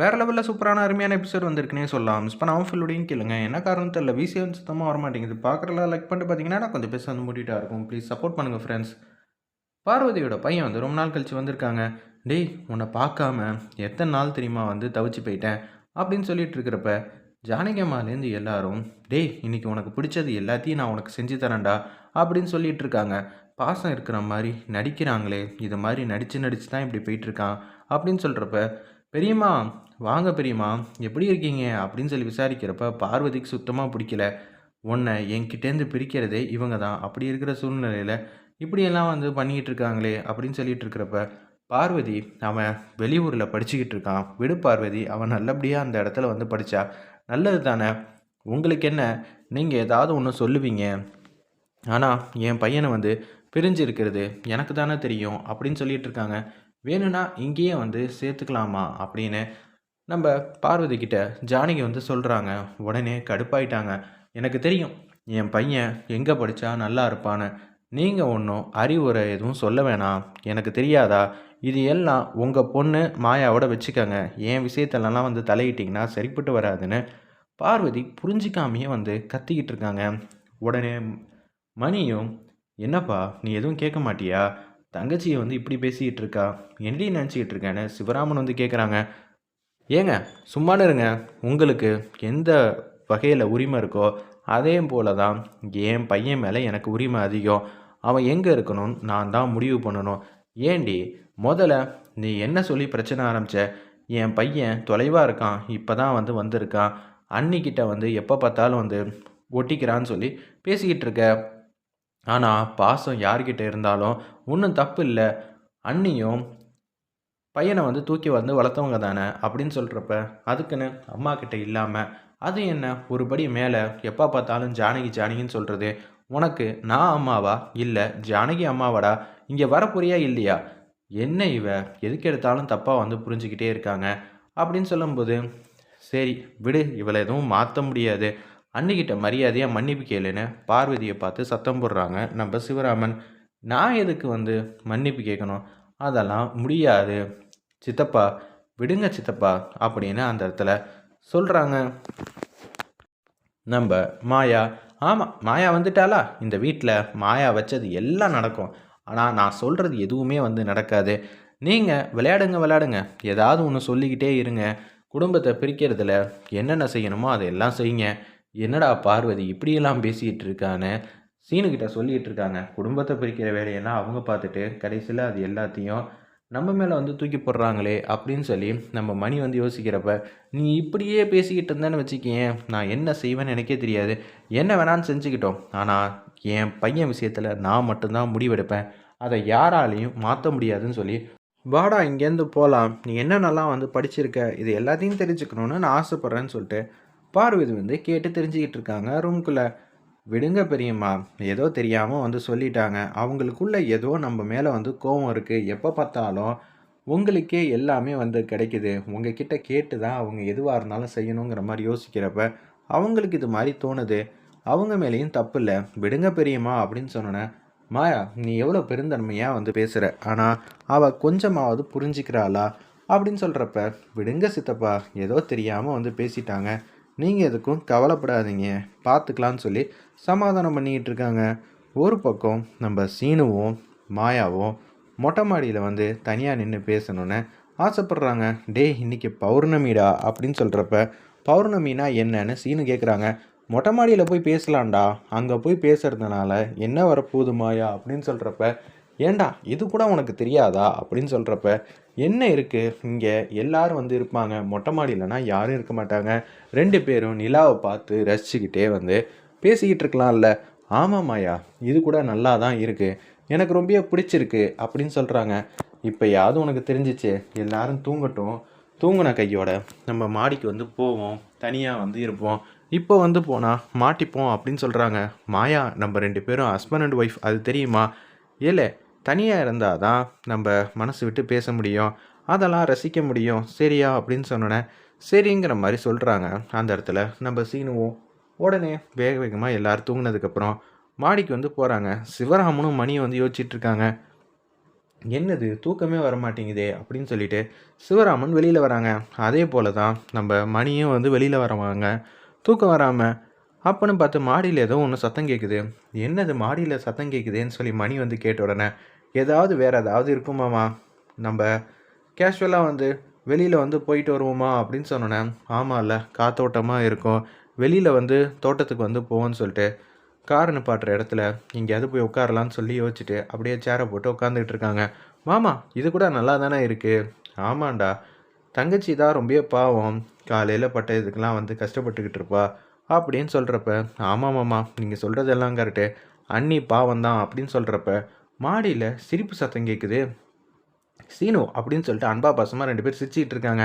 வேறு லெவலில் சூப்பரான அருமையான எபிசோட் வந்திருக்குனே சொல்லலாம். மிஸ் பண்ணாமல் ஃபுல்லுடையும் கேளுங்க. என்ன காரணம் தெரியல. விசி வந்து சுத்தமாக வர மாட்டேங்குது பார்க்குறல லைக் பண்ணிட்டு பார்த்தீங்கன்னா நான் கொஞ்சம் பேச வந்து மூட்டிட்டா இருக்கும். ப்ளீஸ் சப்போர்ட் பண்ணுங்கள் ஃப்ரெண்ட்ஸ் பார்வதியோட பையன் வந்து ரொம்ப நாள் கழித்து வந்திருக்காங்க. டேய் உன்னை பார்க்காம எத்தனை நாள் தெரியுமா வந்து தவிச்சு போயிட்டேன்? அப்படின்னு சொல்லிட்டு இருக்கிறப்ப ஜானகம்மாலேருந்து எல்லாரும் டேய் இன்றைக்கி உனக்கு பிடிச்சது எல்லாத்தையும் நான் உனக்கு செஞ்சு தரேன்டா அப்படின்னு சொல்லிட்டு இருக்காங்க. பாசம் இருக்கிற மாதிரி நடிக்கிறாங்களே. இது மாதிரி நடித்து நடித்து தான் இப்படி போயிட்டுருக்கான் அப்படின்னு சொல்கிறப்ப பெரியம்மா வாங்க பெரியம்மா எப்படி இருக்கீங்க? அப்படின்னு சொல்லி விசாரிக்கிறப்ப பார்வதிக்கு சுத்தமாக பிடிக்கல. உன்னை என்கிட்டேருந்து பிரிக்கிறதே இவங்க தான். அப்படி இருக்கிற சூழ்நிலையில் இப்படியெல்லாம் வந்து பண்ணிக்கிட்டு இருக்காங்களே அப்படின்னு சொல்லிட்டு இருக்கிறப்ப பார்வதி அவன் வெளியூரில் படிச்சுக்கிட்டு இருக்கான். விடு பார்வதி அவன் நல்லபடியாக அந்த இடத்துல வந்து படித்தா நல்லது தானே? உங்களுக்கு என்ன? நீங்கள் ஏதாவது ஒன்று சொல்லுவீங்க. ஆனால் என் பையனை வந்து பிரிஞ்சு இருக்கிறது எனக்கு தானே தெரியும் அப்படின்னு சொல்லிட்டு இருக்காங்க. வேணும்னா இங்கேயே வந்து சேர்த்துக்கலாமா அப்படின்னு நம்ம பார்வதி கிட்ட ஜானகி வந்து சொல்கிறாங்க உடனே கடுப்பாயிட்டாங்க. எனக்கு தெரியும். என் பையன் எங்கே படித்தா நல்லா இருப்பான்னு. நீங்கள் ஒன்றும் அறிவுரை எதுவும் சொல்ல வேணாம். எனக்கு தெரியாதா? இது எல்லாம் உங்கள் பொண்ணு மாயாவோட வச்சுக்கோங்க. என் விஷயத்துலலாம் வந்து தலையிட்டிங்கன்னா சரிப்பட்டு வராதுன்னு. பார்வதி புரிஞ்சிக்காமையே வந்து கத்திக்கிட்டு இருக்காங்க. உடனே மணியும் என்னப்பா நீ எதுவும் கேட்க மாட்டியா? தங்கச்சியை வந்து இப்படி பேசிக்கிட்டு இருக்கா என்னடி நினச்சிக்கிட்டு இருக்கேன்னு சிவராமன் வந்து கேட்குறாங்க ஏங்க சும்மானு இருங்க. உங்களுக்கு எந்த வகையில் உரிமை இருக்கோ அதே போல தான் என் பையன் மேலே எனக்கு உரிமை அதிகம். அவன் எங்கே இருக்கணும்னு நான் தான் முடிவு பண்ணணும். ஏண்டி முதல்ல நீ என்ன சொல்லி பிரச்சனை ஆரம்பித்த என் பையன் தொலைவாக இருக்கான் இப்போ தான் வந்து வந்திருக்கான். அன்னிக்கிட்ட வந்து எப்போ பார்த்தாலும் வந்து ஒட்டிக்கிறான்னு சொல்லி பேசிக்கிட்டு இருக்க ஆனால் பாசம் யார்கிட்ட இருந்தாலும் ஒன்றும் தப்பு இல்லை அண்ணியும் பையனை வந்து தூக்கி வந்து வளர்த்தவங்க தானே அப்படின்னு சொல்கிறப்ப அதுக்குன்னு அம்மா கிட்ட இல்லாமல் அது என்ன? ஒரு படி மேலே எப்போ பார்த்தாலும் ஜானகி ஜானகின்னு சொல்கிறது உனக்கு நான் அம்மாவா? இல்லை ஜானகி அம்மாவாடா? இங்கே வரப்போறியா இல்லையா? என்ன இவ? எதுக்கு எடுத்தாலும் தப்பாக வந்து புரிஞ்சுக்கிட்டே இருக்காங்க அப்படின்னு சொல்லும்போது சரி விடு இவளை எதுவும் மாற்ற முடியாது. அன்னிக்கிட்ட மரியாதையாக மன்னிப்பு கேளுன்னு பார்வதியை பார்த்து சத்தம் போடுறாங்க நம்ம சிவராமன். நான் எதுக்கு வந்து மன்னிப்பு கேட்கணும்? அதெல்லாம் முடியாது. சித்தப்பா விடுங்க சித்தப்பா அப்படின்னு அந்த இடத்துல சொல்கிறாங்க நம்ம மாயா ஆமாம் மாயா வந்துட்டாளா? இந்த வீட்டில் மாயா வச்சது எல்லாம் நடக்கும். ஆனால் நான் சொல்கிறது எதுவுமே வந்து நடக்காது. நீங்கள் விளையாடுங்க விளையாடுங்க. ஏதாவது ஒன்று சொல்லிக்கிட்டே இருங்க. குடும்பத்தை பிரிக்கிறதுல என்னென்ன செய்யணுமோ அதை எல்லாம் செய்யுங்க. என்னடா பார்வதி இப்படியெல்லாம் பேசிகிட்டு இருக்கான்னு சீனுக்கிட்ட சொல்லிகிட்டு இருக்காங்க குடும்பத்தை பிரிக்கிற வேலையெல்லாம் அவங்க பார்த்துட்டு கடைசியில் அது எல்லாத்தையும் நம்ம மேலே வந்து தூக்கி போடுறாங்களே அப்படின்னு சொல்லி நம்ம மணி வந்து யோசிக்கிறப்ப நீ இப்படியே பேசிக்கிட்டு இருந்தேன்னு வச்சுக்கேன் நான் என்ன செய்வேன்னு எனக்கே தெரியாது. என்ன வேணான்னு செஞ்சுக்கிட்டோம். ஆனால் என் பையன் விஷயத்தில் நான் மட்டும்தான் முடிவெடுப்பேன். அதை யாராலையும் மாற்ற முடியாதுன்னு சொல்லி வாடா இங்கேருந்து போகலாம் நீ என்னென்னலாம் வந்து படிச்சிருக்க? இது எல்லாத்தையும் தெரிஞ்சுக்கணுன்னு நான் ஆசைப்பட்றேன்னு சொல்லிட்டு பார்வதி வந்து கேட்டு தெரிஞ்சுக்கிட்டு இருக்காங்க ரூம்குள்ளே விடுங்க பெரியம்மா. ஏதோ தெரியாமல் வந்து சொல்லிட்டாங்க. அவங்களுக்குள்ள ஏதோ நம்ம மேலே வந்து கோவம் இருக்குது எப்போ பார்த்தாலும் உங்களுக்கே எல்லாமே வந்து கிடைக்குது. உங்ககிட்ட கேட்டு தான் அவங்க எதுவாக இருந்தாலும் செய்யணுங்கிற மாதிரி யோசிக்கிறப்ப அவங்களுக்கு இது மாதிரி தோணுது. அவங்க மேலேயும் தப்பு இல்லை. விடுங்க பெரியம்மா அப்படின்னு சொன்னோன்னே மாயா நீ எவ்வளோ பெருந்தன்மையாக வந்து பேசுகிற ஆனால் அவள் கொஞ்சமாவது புரிஞ்சிக்கிறாளா? அப்படின்னு சொல்கிறப்ப விடுங்க சித்தப்பா. ஏதோ தெரியாமல் வந்து பேசிட்டாங்க. நீங்கள் எதுக்கும் கவலைப்படாதீங்க. பார்த்துக்கலான்னு சொல்லி சமாதானம் பண்ணிக்கிட்டு இருக்காங்க. ஒரு பக்கம் நம்ம சீனுவும் மாயாவும் மொட்டை மாடியில் வந்து தனியாக நின்று பேசணுன்னு ஆசைப்பட்றாங்க. டே இன்னைக்கு பௌர்ணமிடா அப்படின்னு சொல்கிறப்ப பௌர்ணமினா என்னன்னு சீனு கேட்குறாங்க மொட்டை மாடியில் போய் பேசலாம்டா. அங்கே போய் பேசுகிறதுனால என்ன வரப்போகுது மாயா அப்படின்னு சொல்கிறப்ப ஏண்டா இது கூட உனக்கு தெரியாதா? அப்படின்னு சொல்கிறப்ப என்ன இருக்குது இங்கே எல்லாரும் வந்து இருப்பாங்க. மொட்டை மாடியிலனா யாரும் இருக்க மாட்டாங்க. ரெண்டு பேரும் நிலாவை பார்த்து ரசிச்சுக்கிட்டே வந்து பேசிக்கிட்டு இருக்கலாம்ல. ஆமாம் மாயா இது கூட நல்லா தான் இருக்குது எனக்கு ரொம்ப பிடிச்சிருக்கு அப்படின்னு சொல்கிறாங்க இப்போ யாவது உனக்கு தெரிஞ்சிச்சு. எல்லாரும் தூங்கட்டும். தூங்கின கையோட நம்ம மாடிக்கு வந்து போவோம். தனியாக வந்து இருப்போம். இப்போ வந்து போனால் மாட்டிப்போம் அப்படின்னு சொல்கிறாங்க மாயா நம்ம ரெண்டு பேரும் ஹஸ்பண்ட் அண்ட் ஒய்ஃப் அது தெரியுமா? ஏலே தனியாக இருந்தால் தான் நம்ம மனசு விட்டு பேச முடியும். அதெல்லாம் ரசிக்க முடியும். சரியா? அப்படின்னு சொன்னோன்னே சரிங்கிற மாதிரி சொல்கிறாங்க அந்த இடத்துல நம்ம சீனுவோம் உடனே வேக வேகமாக எல்லோரும் தூங்கினதுக்கப்புறம் மாடிக்கு வந்து போகிறாங்க சிவராமனும் மணியை வந்து யோசிச்சிட்ருக்காங்க என்னது? தூக்கமே வர மாட்டேங்குதே அப்படின்னு சொல்லிட்டு சிவராமன் வெளியில் வராங்க. அதே போல தான் நம்ம மணியும் வந்து வெளியில் வரவாங்க தூக்கம் வராமல் அப்போன்னு பார்த்து மாடியில் ஏதோ ஒன்று சத்தம் கேட்குது என்னது மாடியில் சத்தம் கேட்குதேன்னு சொல்லி மணி வந்து கேட்ட உடனே ஏதாவது வேறு ஏதாவது இருக்குமாமா நம்ம கேஷுவலாக வந்து வெளியில் வந்து போயிட்டு வருவோமா? அப்படின்னு சொன்னோன்னே இல்லை காத்தோட்டமாக இருக்கும். வெளியில் வந்து தோட்டத்துக்கு வந்து போவோன்னு சொல்லிட்டு கார் நிப்பாட்டுற இடத்துல எங்கேயாவது போய் உட்காரலான்னு சொல்லி யோசிச்சுட்டு அப்படியே சேரை போட்டு உட்காந்துக்கிட்டு இருக்காங்க. மாமா இது கூட நல்லா தானே இருக்குது ஆமாண்டா. தங்கச்சி தான் ரொம்ப பாவம். காலையில் பட்ட இதுக்கெல்லாம் வந்து கஷ்டப்பட்டுக்கிட்டு இருப்பா. அப்படின்னு சொல்கிறப்ப ஆமாம் மாமா நீங்கள் சொல்கிறதெல்லாம் கரெக்டு அண்ணி பாவம் தான் அப்படின்னு சொல்கிறப்ப மாடியில் சிரிப்பு சத்தம் கேட்குது சீனு அப்படின்னு சொல்லிட்டு அன்பா பாசமாக ரெண்டு பேர் சிரிச்சிக்கிட்டு இருக்காங்க.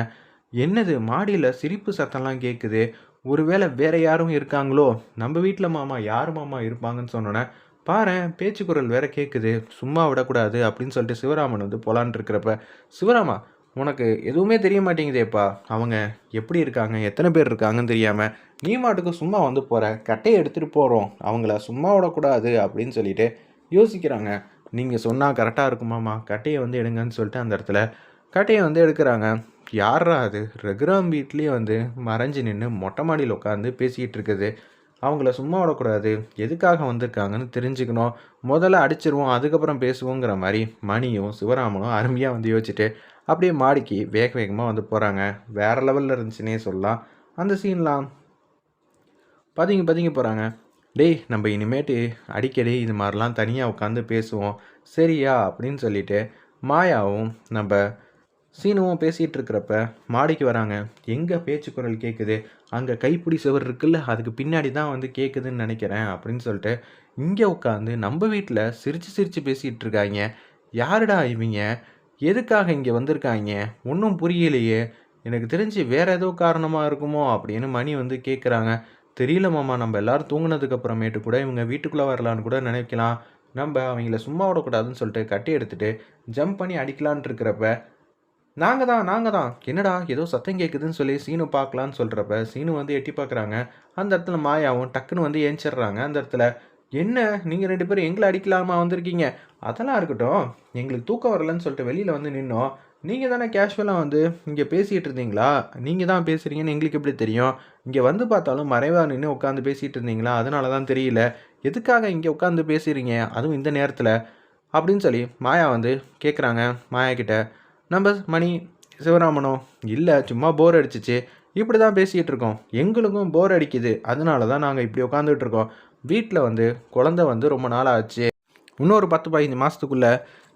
என்னது மாடியில் சிரிப்பு சத்தம்லாம் கேட்குது ஒருவேளை வேற யாரும் இருக்காங்களோ? நம்ம வீட்டில் மாமா யார் மாமா இருப்பாங்கன்னு சொன்னோன்னே பாரேன் பேச்சு குரல் வேற கேட்குது சும்மா விடக்கூடாது அப்படின்னு சொல்லிட்டு சிவராமன் வந்து போலான் இருக்கிறப்ப சிவராமா உனக்கு எதுவுமே தெரிய மாட்டேங்குதேப்பா. அவங்க எப்படி இருக்காங்க? எத்தனை பேர் இருக்காங்கன்னு தெரியாமல் நீ மாட்டுக்கு சும்மா வந்து போகிற கட்டையை எடுத்துகிட்டு போகிறோம் அவங்கள சும்மா விடக்கூடாது அப்படின்னு சொல்லிட்டு யோசிக்கிறாங்க. நீங்கள் சொன்னால் கரெக்டாக இருக்குமாம்மா? கட்டையை வந்து எடுங்கன்னு சொல்லிட்டு அந்த இடத்துல கட்டையை வந்து எடுக்கிறாங்க. யாரா அது? ரகுராம் வீட்லேயே வந்து மறைஞ்சு நின்று மொட்டை மாடியில் உட்காந்து பேசிக்கிட்டு இருக்குது. அவங்கள சும்மா விடக்கூடாது. எதுக்காக வந்திருக்காங்கன்னு தெரிஞ்சுக்கணும். முதல்ல அடிச்சிருவோம் அதுக்கப்புறம் பேசுவோங்கிற மாதிரி மணியும் சிவராமனும் அருமையாக வந்து யோசிச்சுட்டு அப்படியே மாடிக்கு வேக வேகமாக வந்து போகிறாங்க வேறு லெவலில் இருந்துச்சுன்னே சொல்லலாம். அந்த சீன்லாம் பதுங்கி பதுங்கி போகிறாங்க டேய் நம்ம இனிமேட்டு அடிக்கடி இது மாதிரிலாம் தனியாக உட்காந்து பேசுவோம். சரியா? அப்படின்னு சொல்லிட்டு மாயாவும் நம்ம சீனுவும் பேசிகிட்டு இருக்கிறப்ப மாடிக்கு வராங்க. எங்கே பேச்சு குரல் கேட்குது அங்கே கைப்பிடி சுவர் இருக்குல்ல அதுக்கு பின்னாடி தான் வந்து கேட்குதுன்னு நினைக்கிறேன் அப்படின்னு சொல்லிட்டு இங்கே உட்காந்து நம்ம வீட்டில் சிரித்து சிரித்து பேசிகிட்டு இருக்காங்க. யாருடா இவங்க? எதுக்காக இங்கே வந்திருக்காங்க? ஒன்றும் புரியலையே. எனக்கு தெரிஞ்சு வேற ஏதோ காரணமாக இருக்குமோ? அப்படின்னு மணி வந்து கேட்குறாங்க தெரியல மாமா நம்ம எல்லாரும் தூங்கினதுக்கு அப்புறமேட்டு கூட இவங்க வீட்டுக்குள்ளே வரலான்னு கூட நினைக்கலாம். நம்ம அவங்கள சும்மா விடக்கூடாதுன்னு சொல்லிட்டு கட்டி எடுத்துட்டு ஜம்ப் பண்ணி அடிக்கலான் இருக்கிறப்ப நாங்கள் தான் நாங்கள் தான். என்னடா ஏதோ சத்தம் கேட்குதுன்னு சொல்லி சீனு பார்க்கலான்னு சொல்கிறப்ப சீனு வந்து எட்டி பார்க்குறாங்க. அந்த இடத்துல மாயாவும் டக்குன்னு வந்து ஏஞ்சிடுறாங்க. அந்த இடத்துல என்ன நீங்கள் ரெண்டு பேரும் எங்களை அடிக்கலாமா வந்திருக்கீங்க? அதெல்லாம் இருக்கட்டும். எங்களுக்கு தூக்கம் வரலன்னு சொல்லிட்டு வெளியில் வந்து நின்னோம். நீங்கள் தானே கேஷுவலாக வந்து இங்கே பேசிகிட்டு இருந்தீங்களா? நீங்கள் தான் பேசுகிறீங்கன்னு எங்களுக்கு எப்படி தெரியும்? இங்கே வந்து பார்த்தாலும் மறைவாக நின்று உட்காந்து பேசிகிட்டு இருந்தீங்களா? அதனால தான் தெரியல. எதுக்காக இங்கே உட்காந்து பேசுகிறீங்க அதுவும் இந்த நேரத்தில். அப்படின்னு சொல்லி மாயா வந்து கேட்குறாங்க மாயா கிட்ட நம்ம மணி சிவராமனோ? இல்லை சும்மா போர் அடிச்சிச்சு. இப்படி தான் பேசிகிட்டு இருக்கோம். எங்களுக்கும் போர் அடிக்குது. அதனால தான் நாங்கள் இப்படி உட்காந்துட்டு இருக்கோம். வீட்டில் வந்து குழந்த வந்து ரொம்ப நாள் ஆச்சு. இன்னொரு பத்து பதினஞ்சு மாதத்துக்குள்ளே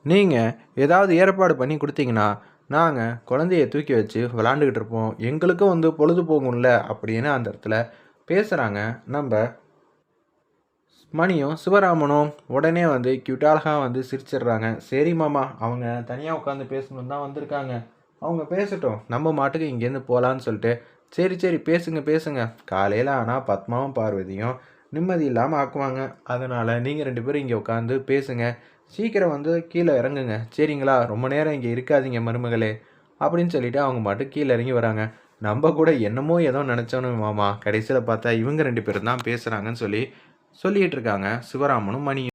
நீங்கள் ஏதாவது ஏற்பாடு பண்ணி கொடுத்தீங்கன்னா நாங்கள் குழந்தைய தூக்கி வச்சு விளாண்டுக்கிட்டு இருப்போம். எங்களுக்கும் வந்து பொழுது போகும்ல அப்படின்னு அந்த இடத்துல பேசுகிறாங்க நம்ம மணியும் சிவராமனும் உடனே வந்து கியூட்டாலகா வந்து சிரிச்சிடுறாங்க. சரி மாமா அவங்க தனியாக உட்காந்து பேசணும் தான் வந்திருக்காங்க. அவங்க பேசட்டும். நம்ம மாட்டுக்கு இங்கேருந்து போகலான்னு சொல்லிட்டு சரி சரி பேசுங்க பேசுங்க. காலையில் ஆனால் பத்மாவும் பார்வதியும் நிம்மதி இல்லாமல் ஆக்குவாங்க. அதனால் நீங்கள் ரெண்டு பேரும் இங்கே உட்காந்து பேசுங்க. சீக்கிரம் வந்து கீழே இறங்குங்க. சரிங்களா? ரொம்ப நேரம் இங்கே இருக்காதீங்க மருமகளே. அப்படின்னு சொல்லிட்டு அவங்க பாட்டு கீழே இறங்கி வராங்க. நம்ம கூட என்னமோ ஏதோ நினச்சோன்னு மாமா. கடைசியில் பார்த்தா இவங்க ரெண்டு பேரும் தான் பேசுகிறாங்கன்னு சொல்லி சொல்லிகிட்டு இருக்காங்க. சிவராமனும் மணியும்.